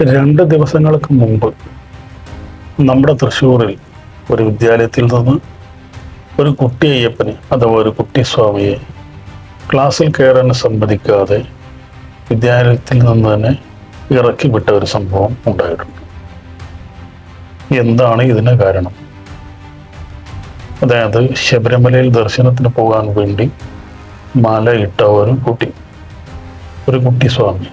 രണ്ട് ദിവസങ്ങൾക്ക് മുമ്പ് നമ്മുടെ തൃശ്ശൂരിൽ ഒരു വിദ്യാലയത്തിൽ നിന്ന് ഒരു കുട്ടി അയ്യപ്പനെ അഥവാ ഒരു കുട്ടി സ്വാമിയെ ക്ലാസ്സിൽ കയറാൻ സമ്മതിക്കാതെ വിദ്യാലയത്തിൽ നിന്ന് തന്നെ ഇറക്കി വിട്ട ഒരു സംഭവം ഉണ്ടായിട്ടുണ്ട്. എന്താണ് ഇതിന് കാരണം? അതായത് ശബരിമലയിൽ ദർശനത്തിന് പോകാൻ വേണ്ടി മാല ഇട്ട ഒരു കുട്ടി ഒരു കുട്ടി സ്വാമി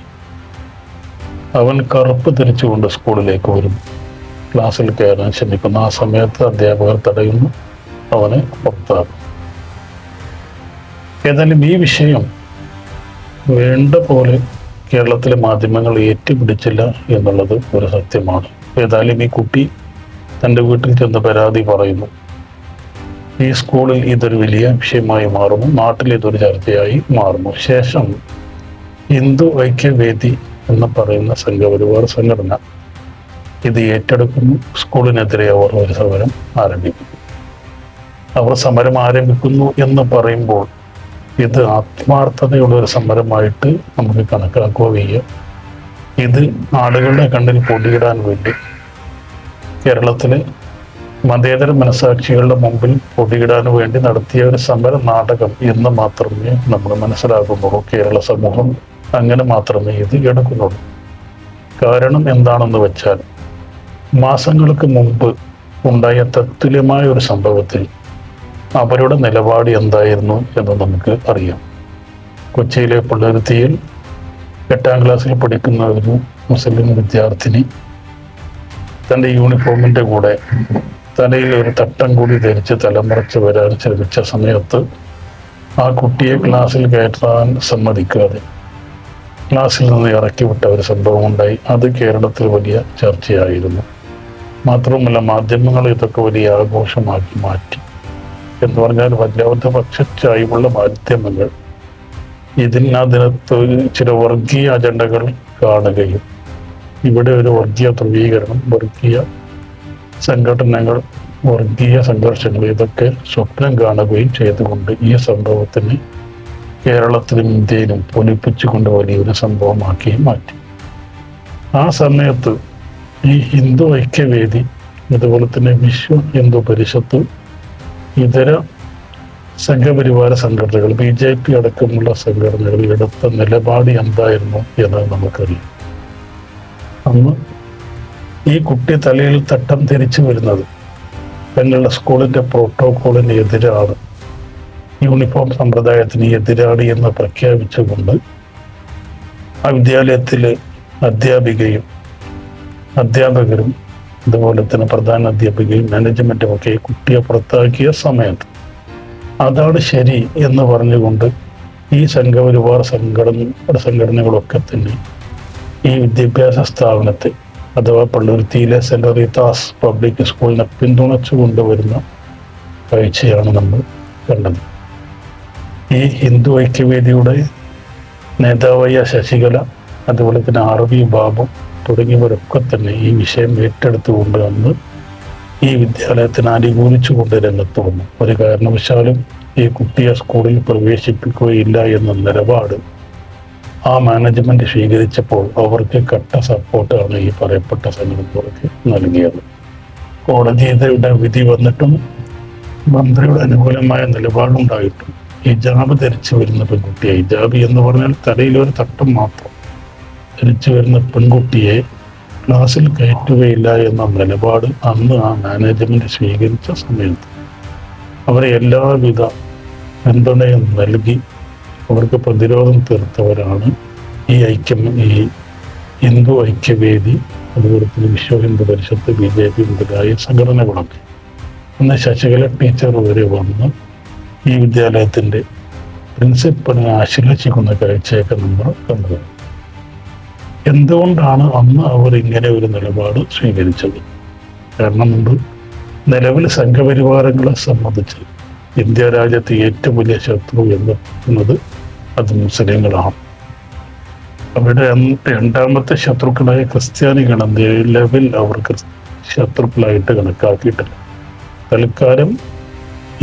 അവൻ കറുപ്പ് ധരിച്ചുകൊണ്ട് സ്കൂളിലേക്ക് വരും ക്ലാസ്സിൽ കയറാൻ ശ്രമിക്കുന്നു ആ സമയത്ത് അധ്യാപകർ തടയുന്നു അവനെ പുറത്താക്കും ഏതായാലും ഈ വിഷയം വേണ്ട പോലെ കേരളത്തിലെ മാധ്യമങ്ങൾ ഏറ്റുപിടിച്ചില്ല എന്നുള്ളത് ഒരു സത്യമാണ്. ഏതായാലും ഈ കുട്ടി തന്റെ വീട്ടിൽ ചെന്ന് പരാതി പറയുന്നു. ഈ സ്കൂളിൽ ഇതൊരു വലിയ വിഷയമായി മാറുന്നു നാട്ടിൽ ഇതൊരു ചർച്ചയായി മാറുന്നു. ശേഷം ഹിന്ദു ഐക്യവേദി എന്ന് പറയുന്ന സംഘപരിവാർ സംഘടന ഇത് ഏറ്റെടുക്കുന്നു. സ്കൂളിനെതിരെ അവർ ഒരു സമരം ആരംഭിക്കുന്നു അവർ സമരം ആരംഭിക്കുന്നു എന്ന് പറയുമ്പോൾ ഇത് ആത്മാർത്ഥതയുള്ള ഒരു സമരമായിട്ട് നമുക്ക് കണക്കാക്കുക വയ്യ ഇത് ആളുകളുടെ കണ്ണിൽ പൊടിയിടാൻ വേണ്ടി കേരളത്തിലെ മതേതര മനസാക്ഷികളുടെ മുമ്പിൽ പൊടിയിടാൻ വേണ്ടി നടത്തിയ ഒരു സമര നാടകം എന്ന് മാത്രമേ നമ്മൾ മനസ്സിലാക്കുന്നുള്ളൂ കേരള സമൂഹം. അങ്ങനെ മാത്രമേ ഇത് എടുക്കുന്നുള്ളൂ. കാരണം എന്താണെന്ന് വെച്ചാൽ മാസങ്ങൾക്ക് മുമ്പ് ഉണ്ടായ തത്തുല്യമായ ഒരു സംഭവത്തിൽ അവരുടെ നിലപാട് എന്തായിരുന്നു എന്ന് നമുക്ക് അറിയാം. കൊച്ചിയിലെ പുള്ളരുത്തിയിൽ എട്ടാം ക്ലാസ്സിൽ പഠിക്കുന്ന ഒരു മുസ്ലിം വിദ്യാർത്ഥിനി തന്റെ യൂണിഫോമിന്റെ കൂടെ തലയിൽ ഒരു തട്ടം കൂടി ധരിച്ച് തലമുറച്ച് വരാൻ ശ്രമിച്ച സമയത്ത് ആ കുട്ടിയെ ക്ലാസ്സിൽ കയറ്റാൻ സമ്മതിക്കാതെ ക്ലാസ്സിൽ നിന്ന് ഇറക്കി വിട്ട ഒരു സംഭവം ഉണ്ടായി അത് കേരളത്തിൽ വലിയ ചർച്ചയായിരുന്നു. മാത്രവുമല്ല മാധ്യമങ്ങൾ ഇതൊക്കെ വലിയ ആഘോഷമാക്കി മാറ്റി. എന്ന് പറഞ്ഞാൽ വല്ലാത്ത പക്ഷച്ചായ്വുള്ള മാധ്യമങ്ങൾ ഇതിനകത്ത് ചില വർഗീയ അജണ്ടകൾ കാണുകയും ഇവിടെ ഒരു വർഗീയ ധ്രുവീകരണം വർഗീയ സംഘടനകൾ വർഗീയ സംഘർഷങ്ങൾ ഇതൊക്കെ സ്വപ്നം കാണുകയും ചെയ്തുകൊണ്ട് ഈ സംഭവത്തിന് കേരളത്തിലും ഇന്ത്യയിലും പൊലിപ്പിച്ചുകൊണ്ട് വലിയൊരു സംഭവമാക്കി മാറ്റി. ആ സമയത്ത് ഈ ഹിന്ദു ഐക്യവേദി അതുപോലെ തന്നെ വിശ്വ ഹിന്ദു പരിഷത്ത് ഇതര സംഘപരിവാര സംഘടനകൾ ബി ജെ പി അടക്കമുള്ള സംഘടനകൾ എടുത്ത നിലപാട് എന്തായിരുന്നു എന്ന് നമുക്കറിയാം. അന്ന് ഈ കുട്ടി തലയിൽ തട്ടം തിരിച്ചു വരുന്നത് തങ്ങളുടെ സ്കൂളിന്റെ പ്രോട്ടോകോളിന് എതിരാണ്. യൂണിഫോം സമ്പ്രദായത്തിന് എതിരാണ് എന്ന് പ്രഖ്യാപിച്ചുകൊണ്ട് ആ വിദ്യാലയത്തിലെ അധ്യാപികയും അധ്യാപകരും അതുപോലെ തന്നെ പ്രധാന അധ്യാപികയും മാനേജ്മെന്റും ഒക്കെ കുട്ടിയെ പുറത്താക്കിയ സമയത്ത് അതാണ് ശരി എന്ന് പറഞ്ഞുകൊണ്ട് ഈ സംഘപരിവാർ സംഘടന സംഘടനകളൊക്കെ തന്നെ ഈ വിദ്യാഭ്യാസ സ്ഥാപനത്തെ അഥവാ പള്ളുരുത്തിയിലെ സെന്റ് റീതാസ് പബ്ലിക് സ്കൂളിനെ പിന്തുണച്ചു കൊണ്ടുവരുന്ന കാഴ്ചയാണ് നമ്മൾ കണ്ടത്. ഈ ഹിന്ദു ഐക്യവേദിയുടെ നേതാവായ ശശികല അതുപോലെ തന്നെ ആർ വി ബാബു തുടങ്ങിയവരൊക്കെ തന്നെ ഈ വിഷയം ഏറ്റെടുത്തുകൊണ്ട് അന്ന് ഈ വിദ്യാലയത്തിന് അനുകൂലിച്ചുകൊണ്ട് രംഗത്ത് വന്നു ഒരു കാരണവശാലും ഈ കുട്ടിയെ സ്കൂളിൽ പ്രവേശിപ്പിക്കുകയില്ല എന്ന നിലപാട് ആ മാനേജ്മെന്റ് സ്വീകരിച്ചപ്പോൾ അവർക്ക് കട്ട സപ്പോർട്ടാണ് ഈ പറയപ്പെട്ട സംഘടനകൾക്ക് നൽകിയത്. കോടതിയുടെ വിധി വന്നിട്ടും മന്ത്രിയുടെ അനുകൂലമായ നിലപാടുണ്ടായിട്ടും ഹിജാബ് ധരിച്ചു വരുന്ന പെൺകുട്ടിയെ ഹിജാബ് എന്ന് പറഞ്ഞാൽ തലയിൽ ഒരു തട്ടം മാത്രം ധരിച്ചു വരുന്ന പെൺകുട്ടിയെ ക്ലാസ്സിൽ കയറ്റുകയില്ല എന്ന നിലപാട് അന്ന് ആ മാനേജ്മെന്റ് സ്വീകരിച്ച സമയത്ത് അവരെ എല്ലാവിധ പിന്തുണയും നൽകി അവർക്ക് പ്രതിരോധം തീർത്തവരാണ് ഈ ഐക്യം ഈ ഹിന്ദു ഐക്യവേദി അതുപോലെ തന്നെ Vishwa Hindu Parishad B J P മുതലായ സംഘടനകളൊക്കെ. ഇന്ന് ശശികല ടീച്ചർ വരെ വന്ന് ഈ വിദ്യാലയത്തിന്റെ പ്രിൻസിപ്പലിനെ ആശ്ലേഷിക്കുന്ന കാഴ്ചയൊക്കെ നമ്മൾ കണ്ടത് എന്തുകൊണ്ടാണ് അന്ന് അവർ ഇങ്ങനെ ഒരു നിലപാട് സ്വീകരിച്ചത്? കാരണം മുമ്പ് നിലവിൽ സംഘപരിവാരങ്ങളെ സംബന്ധിച്ച് ഇന്ത്യ രാജ്യത്തെ ഏറ്റവും വലിയ ശത്രു എന്ന് പറയുന്നത് അത് മുസ്ലിങ്ങളാണ്. അവരുടെ രണ്ടാമത്തെ ശത്രുക്കളായ ക്രിസ്ത്യാനികളെ നിലവിൽ അവർ ശത്രുക്കളായിട്ട് കണക്കാക്കിയിട്ടില്ല. തൽക്കാലം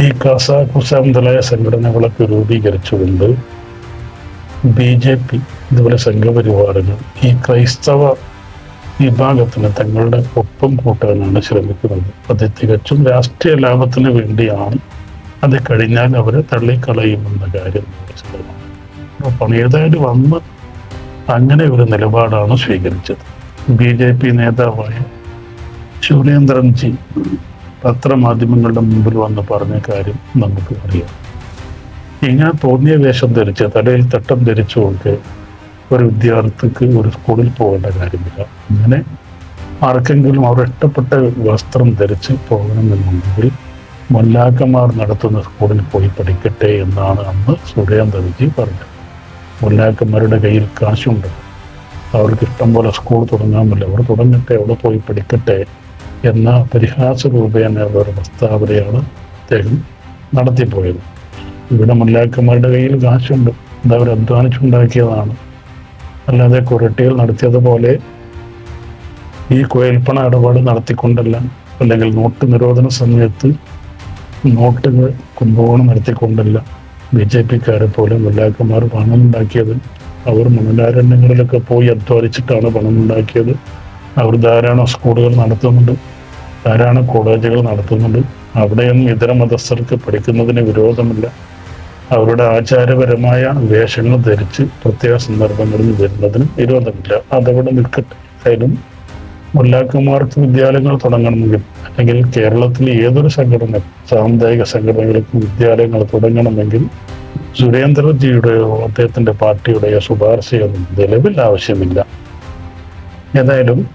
ഈ കാസാഖുസ മുതലായ സംഘടനകളൊക്കെ രൂപീകരിച്ചുകൊണ്ട് ബി ജെ പി ഇതുപോലെ സംഘപരിവാറുകൾ ഈ ക്രൈസ്തവ വിഭാഗത്തിന് തങ്ങളുടെ ഒപ്പം കൂട്ടാനാണ് ശ്രമിക്കുന്നത്. അത് തികച്ചും രാഷ്ട്രീയ ലാഭത്തിന് വേണ്ടിയാണ്. അത് കഴിഞ്ഞാൽ അവരെ തള്ളിക്കളയുമെന്ന കാര്യം അപ്പം ഏതായാലും വന്ന് അങ്ങനെ ഒരു നിലപാടാണ് സ്വീകരിച്ചത്. ബി ജെ പി നേതാവായ സുരേന്ദ്രൻജി പത്രമാധ്യമങ്ങളുടെ മുമ്പിൽ വന്ന് പറഞ്ഞ കാര്യം നമുക്ക് അറിയാം. ഇങ്ങനെ തോന്നിയ വേഷം ധരിച്ച് തലയിൽ തട്ടം ധരിച്ചുകൊണ്ട് ഒരു വിദ്യാർത്ഥിക്ക് ഒരു സ്കൂളിൽ പോകേണ്ട കാര്യമില്ല. അങ്ങനെ ആർക്കെങ്കിലും അവർ ഇഷ്ടപ്പെട്ട വസ്ത്രം ധരിച്ച് പോകണമെന്നുണ്ടെങ്കിൽ മുല്ലാക്കന്മാർ നടത്തുന്ന സ്കൂളിൽ പോയി പഠിക്കട്ടെ എന്നാണ് അന്ന് സുരേന്ദ്രജി പറഞ്ഞത്. മുല്ലാക്കന്മാരുടെ കയ്യിൽ കാശുണ്ട്. അവർക്ക് ഇഷ്ടം പോലെ സ്കൂൾ തുടങ്ങാമല്ലോ. അവർ തുടങ്ങട്ടെ അവിടെ പോയി പഠിക്കട്ടെ. എന്ന പരിഹാസ രൂപേണ ഒരു പ്രസ്താവനയാണ് അദ്ദേഹം നടത്തിപ്പോയത്. ഇവിടെ മുല്ലാക്കന്മാരുടെ കയ്യിൽ കാശുണ്ട്. അത് അവർ അധ്വാനിച്ചുണ്ടാക്കിയതാണ്. അല്ലാതെ കുരട്ടികൾ നടത്തിയതുപോലെ ഈ കുഴൽപ്പണ ഇടപാട് നടത്തിക്കൊണ്ടല്ല. അല്ലെങ്കിൽ നോട്ട് നിരോധന സമയത്ത് നോട്ടുകൾ കുംഭകോണം നടത്തിക്കൊണ്ടല്ല. ബി ജെ പിക്കാരെ പോലെ മുല്ലാക്കന്മാർ പണമുണ്ടാക്കിയത്. അവർ മണലാരണ്യങ്ങളിലൊക്കെ പോയി അധ്വാനിച്ചിട്ടാണ് പണം അവർ ധാരാളം സ്കൂളുകൾ നടത്തുന്നുണ്ട്. ധാരാളം കോളേജുകൾ നടത്തുന്നുണ്ട്. അവിടെയൊന്നും ഇതര മതസ്ഥർക്ക് പഠിക്കുന്നതിന് വിരോധമില്ല. അവരുടെ ആചാരപരമായ വേഷങ്ങൾ ധരിച്ച് പ്രത്യേക സന്ദർഭങ്ങളിൽ വരുന്നതിന് വിരോധമില്ല. അതവിടെ നിൽക്കട്ടെ. ആയാലും മുല്ലാക്കന്മാർക്ക് വിദ്യാലയങ്ങൾ തുടങ്ങണമെങ്കിൽ അല്ലെങ്കിൽ കേരളത്തിലെ ഏതൊരു സംഘടന സാമുദായിക സംഘടനകൾക്ക് വിദ്യാലയങ്ങൾ തുടങ്ങണമെങ്കിൽ സുരേന്ദ്രജിയുടെയോ അദ്ദേഹത്തിന്റെ പാർട്ടിയുടെയോ ശുപാർശയൊന്നും നിലവിൽ ആവശ്യമില്ല. ഏതായാലും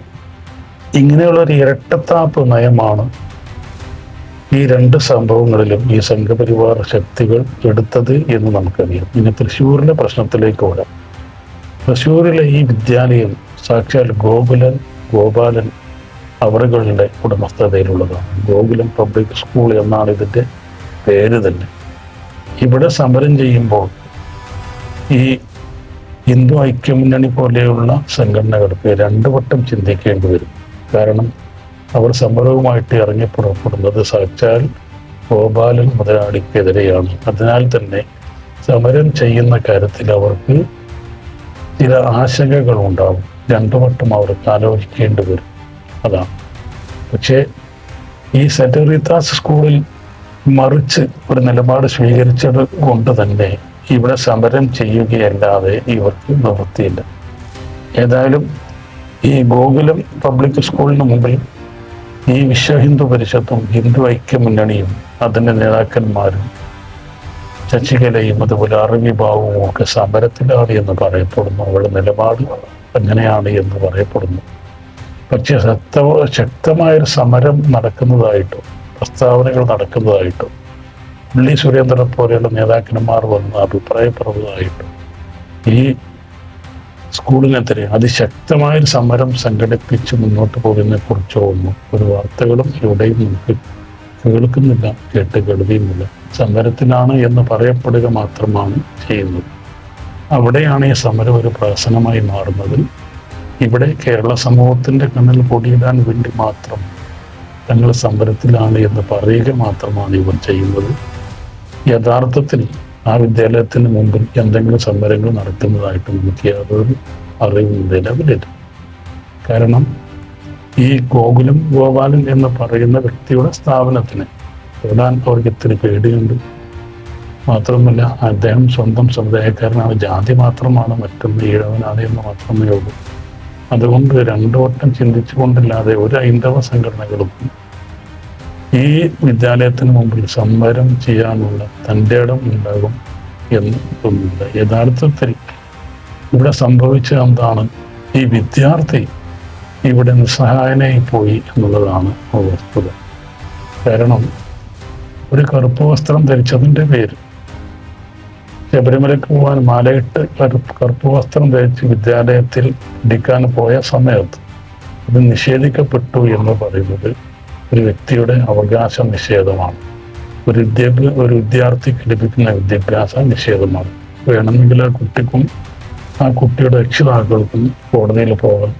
ഇങ്ങനെയുള്ള ഒരു ഇരട്ടത്താപ്പ് നയമാണ് ഈ രണ്ട് സംഭവങ്ങളിലും ഈ സംഘപരിവാർ ശക്തികൾ എടുത്തത് എന്ന് നമുക്കറിയാം. ഇനി തൃശ്ശൂരിലെ പ്രശ്നത്തിലേക്ക് വരാം. തൃശ്ശൂരിലെ ഈ വിദ്യാലയം സാക്ഷാൽ ഗോകുലൻ ഗോപാലൻ അവറുകളുടെ ഉടമസ്ഥതയിലുള്ളതാണ്. ഗോകുലം പബ്ലിക് സ്കൂൾ എന്നാണ് ഇതിന്റെ പേര് തന്നെ. ഇവിടെ സമരം ചെയ്യുമ്പോൾ ഈ ഹിന്ദു ഐക്യമുന്നണി പോലെയുള്ള സംഘടനകൾക്ക് രണ്ടു വട്ടം ചിന്തിക്കേണ്ടി വരും. കാരണം അവർ സമരവുമായിട്ട് ഇറങ്ങി പുറപ്പെടുന്നത് സാക്ഷാൽ ഗോപാലൻ മുതലാളിക്കെതിരെയാണ്. അതിനാൽ തന്നെ സമരം ചെയ്യുന്ന കാര്യത്തിൽ അവർക്ക് ചില ആശങ്കകൾ ഉണ്ടാവും രണ്ടു വട്ടം അവർക്ക് ആലോചിക്കേണ്ടി വരും. അതാണ്. പക്ഷേ ഈ സെന്റ് റീത്താസ് സ്കൂളിൽ മറിച്ച് ഒരു നിലപാട് സ്വീകരിച്ചത് കൊണ്ട് തന്നെ ഇവിടെ സമരം ചെയ്യുകയല്ലാതെ ഇവർക്ക് നിവൃത്തിയില്ല. ഏതായാലും ഈ ഗോകുലം പബ്ലിക് സ്കൂളിന് മുമ്പിൽ ഈ വിശ്വ ഹിന്ദു പരിഷത്തും ഹിന്ദു ഐക്യമുന്നണിയും അതിന്റെ നേതാക്കന്മാരും ശശികലയും അതുപോലെ അറിവി ബാബുവും ഒക്കെ സമരത്തിലാണ് എന്ന് പറയപ്പെടുന്നു. അവരുടെ നിലപാട് അങ്ങനെയാണ് എന്ന് പറയപ്പെടുന്നു. പക്ഷെ ശക്ത ശക്തമായൊരു സമരം നടക്കുന്നതായിട്ടോ പ്രസ്താവനകൾ നടക്കുന്നതായിട്ടോ ഉള്ളി സുരേന്ദ്രനെ പോലെയുള്ള നേതാക്കന്മാർ വന്ന് അഭിപ്രായപ്പെടുന്നതായിട്ടും ഈ സ്കൂളിനെതിരെ അതിശക്തമായ ഒരു സമരം സംഘടിപ്പിച്ച് മുന്നോട്ട് പോകുന്നതിനെ കുറിച്ചോ ഒന്നും ഒരു വാർത്തകളും എവിടെയും നമുക്ക് കേൾക്കുന്നില്ല കേട്ട് കേൾവിയുമില്ല. സമരത്തിലാണ് എന്ന് പറയപ്പെടുക മാത്രമാണ് ചെയ്യുന്നത്. അവിടെയാണ് ഈ സമരം ഒരു പ്രഹസനമായി മാറുന്നത്. ഇവിടെ കേരള സമൂഹത്തിന്റെ കണ്ണിൽ പൊടിയിടാൻ വേണ്ടി മാത്രം തങ്ങൾ സമരത്തിലാണ് എന്ന് പറയുക മാത്രമാണ് ഇവർ ചെയ്യുന്നത്. യഥാർത്ഥത്തിൽ ആ വിദ്യാലയത്തിന് മുമ്പിൽ എന്തെങ്കിലും സമരങ്ങൾ നടക്കുന്നതായിട്ട് നമുക്ക് യാതൊരു അറിവും നിലവിലില്ല കാരണം ഈ ഗോകുലം ഗോപാലൻ എന്ന് പറയുന്ന വ്യക്തിയുടെ സ്ഥാപനത്തിന് തൊടാൻ അവർക്ക് ഇത്തിരി പേടിയുണ്ട്. മാത്രമല്ല അദ്ദേഹം സ്വന്തം സമുദായക്കാരനാണ്. ജാതി മാത്രമാണ് മറ്റൊന്ന് ഈഴവനാണ് എന്ന് മാത്രമേ ഉള്ളൂ. അതുകൊണ്ട് രണ്ടു വട്ടം ചിന്തിച്ചുകൊണ്ടില്ലാതെ ഒരു ഹൈന്ദവ സംഘടനകളും ഈ വിദ്യാലയത്തിന് മുമ്പിൽ സമരം ചെയ്യാനുള്ള തന്റെ ഇടം ഉണ്ടാകും എന്ന് തോന്നുന്നില്ല. യഥാർത്ഥത്തിൽ ഇവിടെ സംഭവിച്ച എന്താണ്? ഈ വിദ്യാർത്ഥി ഇവിടെ നിസ്സഹായനായി പോയി എന്നുള്ളതാണ് വസ്തുത കാരണം ഒരു കറുപ്പ് വസ്ത്രം ധരിച്ചതിന്റെ പേര് ശബരിമലയ്ക്ക് പോകാൻ മാലയിട്ട് കറുപ്പ് വസ്ത്രം ധരിച്ച് വിദ്യാലയത്തിൽ ഇടിക്കാൻ പോയ സമയത്ത് ഇത് നിഷേധിക്കപ്പെട്ടു എന്ന് പറയുന്നത് ഒരു വ്യക്തിയുടെ അവകാശ നിഷേധമാണ്. ഒരു വിദ്യാഭ്യാസ ഒരു വിദ്യാർത്ഥിക്ക് ലഭിക്കുന്ന വിദ്യാഭ്യാസ നിഷേധമാണ്. വേണമെങ്കിൽ ആ കുട്ടിക്കും ആ കുട്ടിയുടെ രക്ഷിതാക്കൾക്കും കോടതിയിൽ പോകാം.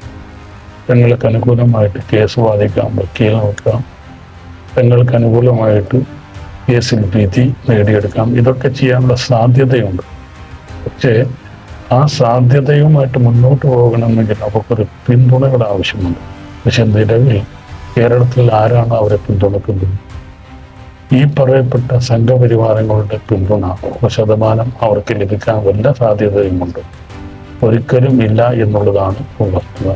തങ്ങൾക്ക് അനുകൂലമായിട്ട് കേസ് വാദിക്കാം വക്കീൽ നോക്കാം. തങ്ങൾക്ക് അനുകൂലമായിട്ട് കേസിൽ വിധി നേടിയെടുക്കാം. ഇതൊക്കെ ചെയ്യാനുള്ള സാധ്യതയുണ്ട്. പക്ഷേ ആ സാധ്യതയുമായിട്ട് മുന്നോട്ട് പോകണമെങ്കിൽ അവർക്കൊരു പിന്തുണയുടെ ആവശ്യമുണ്ട്. പക്ഷെ നിലവിൽ കേരളത്തിൽ ആരാണോ അവരെ പിന്തുണക്കുന്നത്? ഈ പറയപ്പെട്ട സംഘപരിവാരങ്ങളുടെ പിന്തുണ ശതമാനം അവർക്ക് ലഭിക്കാൻ വല്ല സാധ്യതയുമുണ്ട് ഒരിക്കലും ഇല്ല എന്നുള്ളതാണ് വസ്തുത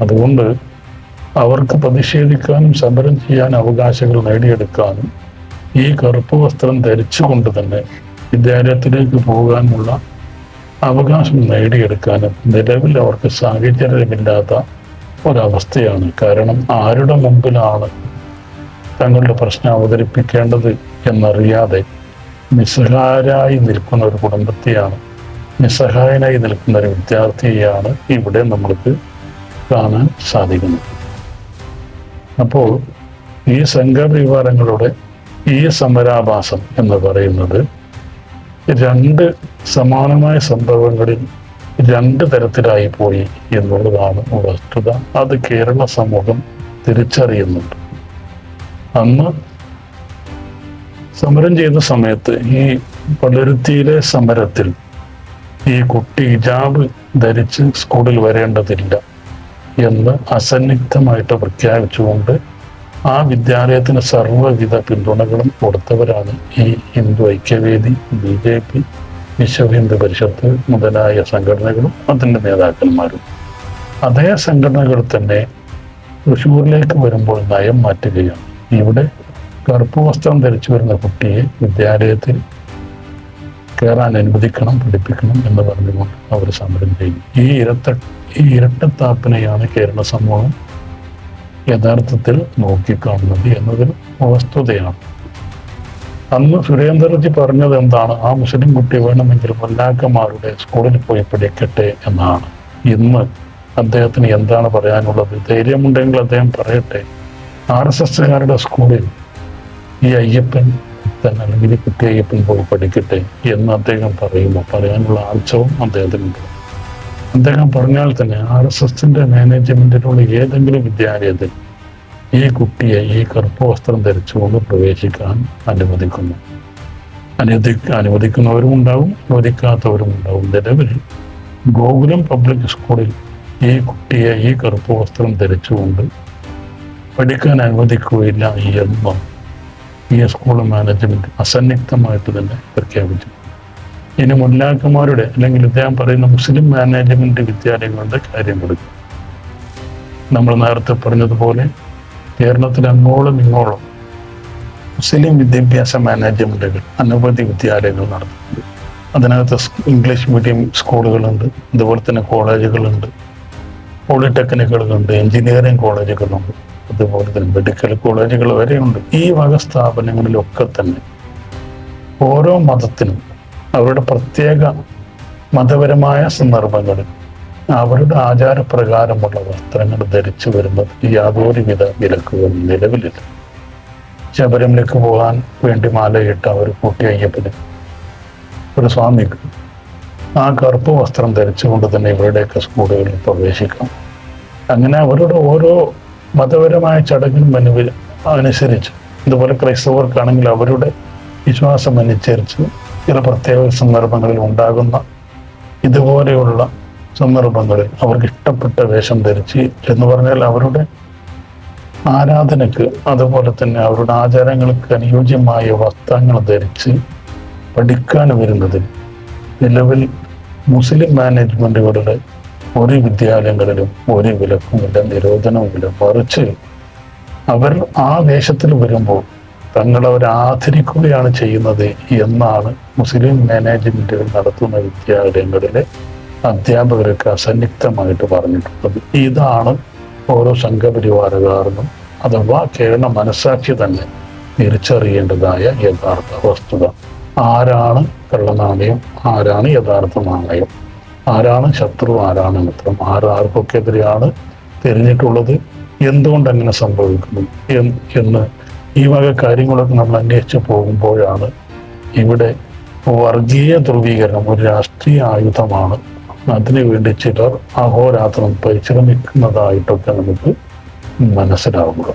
അതുകൊണ്ട് അവർക്ക് പ്രതിഷേധിക്കാനും സമരം ചെയ്യാൻ അവകാശങ്ങൾ നേടിയെടുക്കാനും ഈ കറുപ്പ് വസ്ത്രം ധരിച്ചുകൊണ്ട് തന്നെ വിദ്യാലയത്തിലേക്ക് പോകാനുള്ള അവകാശം നേടിയെടുക്കാനും നിലവിൽ അവർക്ക് സാഹചര്യമില്ലാത്ത ഒരവസ്ഥയാണ്. കാരണം ആരുടെ മുമ്പിലാണ് തങ്ങളുടെ പ്രശ്നം അവതരിപ്പിക്കേണ്ടത് എന്നറിയാതെ നിസ്സഹായരായി നിൽക്കുന്ന ഒരു കുടുംബത്തെയാണ് നിസ്സഹായനായി നിൽക്കുന്ന ഒരു വിദ്യാർത്ഥിയെയാണ് ഇവിടെ നമ്മൾക്ക് കാണാൻ സാധിക്കുന്നത്. അപ്പോൾ ഈ സംഘപരിവാരങ്ങളുടെ ഈ സമരാഭാസം എന്ന് പറയുന്നത് രണ്ട് സമാനമായ സംഭവങ്ങളിൽ രണ്ട് തരത്തിലായി പോയി എന്നുള്ളതാണ് വസ്തുത. അത് കേരള സമൂഹം തിരിച്ചറിയുന്നുണ്ട്. അന്ന് സമരം ചെയ്ത സമയത്ത് ഈ പടരുത്തിയിലെ സമരത്തിൽ ഈ കുട്ടി ഹിജാബ് ധരിച്ച് സ്കൂളിൽ വരേണ്ടതില്ല എന്ന് അസന്നിഗ്ധമായിട്ട് പ്രഖ്യാപിച്ചുകൊണ്ട് ആ വിദ്യാലയത്തിന് സർവവിധ പിന്തുണകളും കൊടുത്തവരാണ് ഈ Hindu Aikyavedi B J P Vishwa Hindu Parishad മുതലായ സംഘടനകളും അതിന്റെ നേതാക്കന്മാരും. അതേ സംഘടനകൾ തന്നെ തൃശ്ശൂരിലേക്ക് വരുമ്പോൾ നയം മാറ്റുകയാണ് ഇവിടെ കറുപ്പ് വസ്ത്രം ധരിച്ചു വരുന്ന കുട്ടിയെ വിദ്യാലയത്തിൽ കയറാൻ അനുവദിക്കണം പഠിപ്പിക്കണം എന്ന് പറഞ്ഞുകൊണ്ട് അവർ സമരം ചെയ്യും ഈ ഇരട്ട ഈ ഇരട്ടത്താപ്പിനെയാണ് കേരള സമൂഹം യഥാർത്ഥത്തിൽ നോക്കിക്കാണുന്നത് എന്നതൊരു വസ്തുതയാണ്. അന്ന് സുരേന്ദ്രജി പറഞ്ഞത് എന്താണ്? ആ മുസ്ലിം കുട്ടി വേണമെങ്കിൽ മുല്ലാക്കന്മാരുടെ സ്കൂളിൽ പോയി പഠിക്കട്ടെ എന്നാണ്. ഇന്ന് അദ്ദേഹത്തിന് എന്താണ് പറയാനുള്ളത്? ധൈര്യമുണ്ടെങ്കിൽ അദ്ദേഹം പറയട്ടെ. ആർ എസ് എസ്സുകാരുടെ സ്കൂളിൽ ഈ അയ്യപ്പൻ തന്നെ അല്ലെങ്കിൽ ഈ കുട്ടി അയ്യപ്പൻ പോയി പഠിക്കട്ടെ എന്ന് അദ്ദേഹം പറയുമ്പോൾ പറയാനുള്ള ആവശ്യവും അദ്ദേഹത്തിനുണ്ട്. അദ്ദേഹം പറഞ്ഞാൽ തന്നെ ആർ എസ് എസിന്റെ മാനേജ്മെന്റിലുള്ള ഏതെങ്കിലും വിദ്യാലയത്തിൽ ഈ കുട്ടിയെ ഈ കറുപ്പ് വസ്ത്രം ധരിച്ചുകൊണ്ട് പ്രവേശിക്കാൻ അനുവദിക്കുന്നു. അനുവദി അനുവദിക്കുന്നവരും ഉണ്ടാവും അനുവദിക്കാത്തവരും ഉണ്ടാവും. നിലവിൽ ഗോകുലം പബ്ലിക് സ്കൂളിൽ ഈ കുട്ടിയെ ഈ കറുപ്പ് വസ്ത്രം ധരിച്ചുകൊണ്ട് പഠിക്കാൻ അനുവദിക്കുകയില്ല എന്നും ഈ സ്കൂൾ മാനേജ്മെന്റ് അസന്നിഗ്ധമായിട്ട് തന്നെ പ്രഖ്യാപിച്ചു. ഇനി മുല്ലാക്കന്മാരുടെ അല്ലെങ്കിൽ ഇദ്ദേഹം പറയുന്ന മുസ്ലിം മാനേജ്മെന്റ് വിദ്യാലയങ്ങളുടെ കാര്യം കൊടുക്കും. നമ്മൾ നേരത്തെ പറഞ്ഞതുപോലെ കേരളത്തിൽ അങ്ങോളം ഇങ്ങോളം മുസ്ലിം വിദ്യാഭ്യാസ മാനേജ്മെന്റുകൾ അനവധി വിദ്യാലയങ്ങൾ നടത്തുന്നുണ്ട് അതിനകത്ത് ഇംഗ്ലീഷ് മീഡിയം സ്കൂളുകളുണ്ട് അതുപോലെ തന്നെ കോളേജുകളുണ്ട് പോളിടെക്നിക്കുകളുണ്ട് എഞ്ചിനീയറിംഗ് കോളേജുകളുണ്ട് അതുപോലെ തന്നെ മെഡിക്കൽ കോളേജുകൾ വരെയുണ്ട്. ഈ വക സ്ഥാപനങ്ങളിലൊക്കെ തന്നെ ഓരോ മതത്തിനും അവരുടെ പ്രത്യേക മതപരമായ സന്ദർഭങ്ങളിൽ അവരുടെ ആചാരപ്രകാരമുള്ള വസ്ത്രങ്ങൾ ധരിച്ചു വരുന്നത് യാതൊരുവിധ വിലക്കുകളും നിലവിലില്ല. ശബരിമലയ്ക്ക് പോകാൻ വേണ്ടി മാലയിട്ട ഒരു കുട്ടി അയ്യപ്പന് ഒരു സ്വാമിക്ക് ആ കറുപ്പ് വസ്ത്രം ധരിച്ചുകൊണ്ട് തന്നെ ഇവരുടെയൊക്കെ സ്കൂളുകളിൽ പ്രവേശിക്കാം. അങ്ങനെ അവരുടെ ഓരോ മതപരമായ ചടങ്ങിനും അനുവ അനുസരിച്ച് ഇതുപോലെ ക്രൈസ്തവർക്കാണെങ്കിൽ അവരുടെ വിശ്വാസം അനുസരിച്ച് ചില പ്രത്യേക സന്ദർഭങ്ങളിൽ ഉണ്ടാകുന്ന ഇതുപോലെയുള്ള സന്ദർഭങ്ങളിൽ അവർക്ക് ഇഷ്ടപ്പെട്ട വേഷം ധരിച്ച് എന്ന് പറഞ്ഞാൽ അവരുടെ ആരാധനക്ക് അതുപോലെ തന്നെ അവരുടെ ആചാരങ്ങൾക്ക് അനുയോജ്യമായ വസ്ത്രങ്ങൾ ധരിച്ച് പഠിക്കാൻ വരുന്നതിൽ നിലവിൽ മുസ്ലിം മാനേജ്മെന്റുകളുടെ ഒരു വിദ്യാലയങ്ങളിലും ഒരു വിലക്കുമില്ല നിരോധനവുമില്ല. മറിച്ച് അവർ ആ വേഷത്തിൽ വരുമ്പോൾ തങ്ങളവർ ആദരിക്കുകയാണ് ചെയ്യുന്നത് എന്നാണ് മുസ്ലിം മാനേജ്മെന്റുകൾ നടത്തുന്ന വിദ്യാലയങ്ങളിലെ അധ്യാപകർക്ക് അസന്നിഗ്ധമായിട്ട് പറഞ്ഞിട്ടുള്ളത്. ഇതാണ് ഓരോ സംഘപരിവാരകാരനും അഥവാ കേരള മനസാക്ഷി തന്നെ തിരിച്ചറിയേണ്ടതായ യഥാർത്ഥ വസ്തുത. ആരാണ് കള്ളനാണയം ആരാണ് യഥാർത്ഥ നാണയം? ആരാണ് ശത്രു? ആരാണ് മിത്രം? ആരാർക്കൊക്കെ എതിരെയാണ് തിരിഞ്ഞിട്ടുള്ളത്? എന്തുകൊണ്ട് അങ്ങനെ സംഭവിക്കുന്നു എന്ന് ഈ വക കാര്യങ്ങളൊക്കെ നമ്മൾ അന്വേഷിച്ചു പോകുമ്പോഴാണ് ഇവിടെ വർഗീയ ധ്രുവീകരണം ഒരു രാഷ്ട്രീയ ആയുധമാണ് അതിനുവേണ്ടി ചിലർ അഹോരാത്രം പരിശ്രമിക്കുന്നതായിട്ടൊക്കെ നമുക്ക് മനസ്സിലാവുക